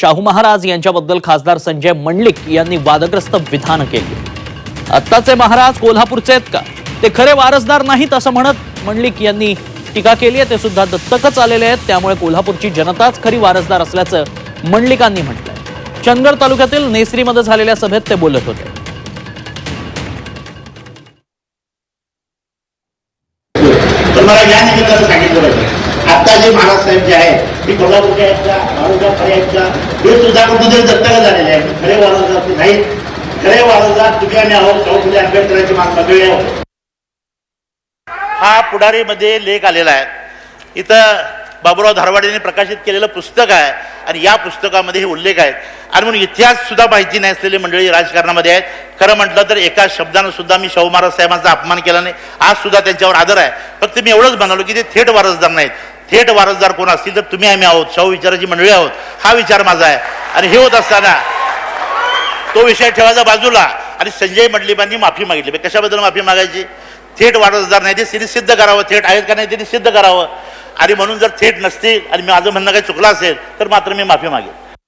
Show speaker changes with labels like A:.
A: शाहू महाराज यांच्याबद्दल खासदार संजय मंडलिक यांनी वादग्रस्त विधान केली. आत्ताचे महाराज कोल्हापूरचे आहेत का? ते खरे वारसदार नाहीत असं म्हणत मंडलिक यांनी टीका केली आहे. ते सुद्धा दत्तकच आलेले आहेत. त्यामुळे कोल्हापूरची जनताच खरी वारसदार असल्याचं मंडलिकांनी म्हटलंय. चंदगड तालुक्यातील नेसरीमध्ये झालेल्या सभेत ते बोलत होते.
B: तर मला या निमित्तानं सांगितलं पाहिजे आता जे महाराज जे आहेत ते कोल्हापूरच्या आहेत का मारुजा आहेत का हे सुद्धा कुठेतरी दत्तक झालेले आहेत. खरे वारसदार ते नाहीत. खरे वारसदार तुम्ही आम्ही आहोत शाहू फुले आंबेडकरांची मान सगळे आहोत हा पुढारीमध्ये लेख आलेला आहे. इथं बाबुराव धारवाडेने प्रकाशित केलेलं पुस्तक आहे आणि या पुस्तकामध्ये हे उल्लेख आहेत. आणि म्हणून इतिहास सुद्धा माहिती नाही असलेली मंडळी राजकारणामध्ये आहेत. खरं म्हटलं तर एका शब्दानं सुद्धा मी शाहू महाराज साहेबांचा अपमान केला नाही. आज सुद्धा त्यांच्यावर आदर आहे. फक्त मी एवढंच म्हणालो की ते थेट वारसदार नाहीत. थेट वारसदार कोण असतील तर तुम्ही आम्ही आहोत शाहू विचाराची मंडळी आहोत हा विचार माझा आहे. आणि हे होत असताना तो विषय ठेवायचा बाजूला आणि संजय मंडलिकांनी माफी मागितली. कशाबद्दल माफी मागायची? थेट वारसदार नाही ते सिरीज सिद्ध करावं थेट आहेत का नाही त्यांनी सिद्ध करावं. आणि म्हणून जर थेट नसतील आणि माझं म्हणणं काही चुकलं असेल तर मात्र मी माफी मागेल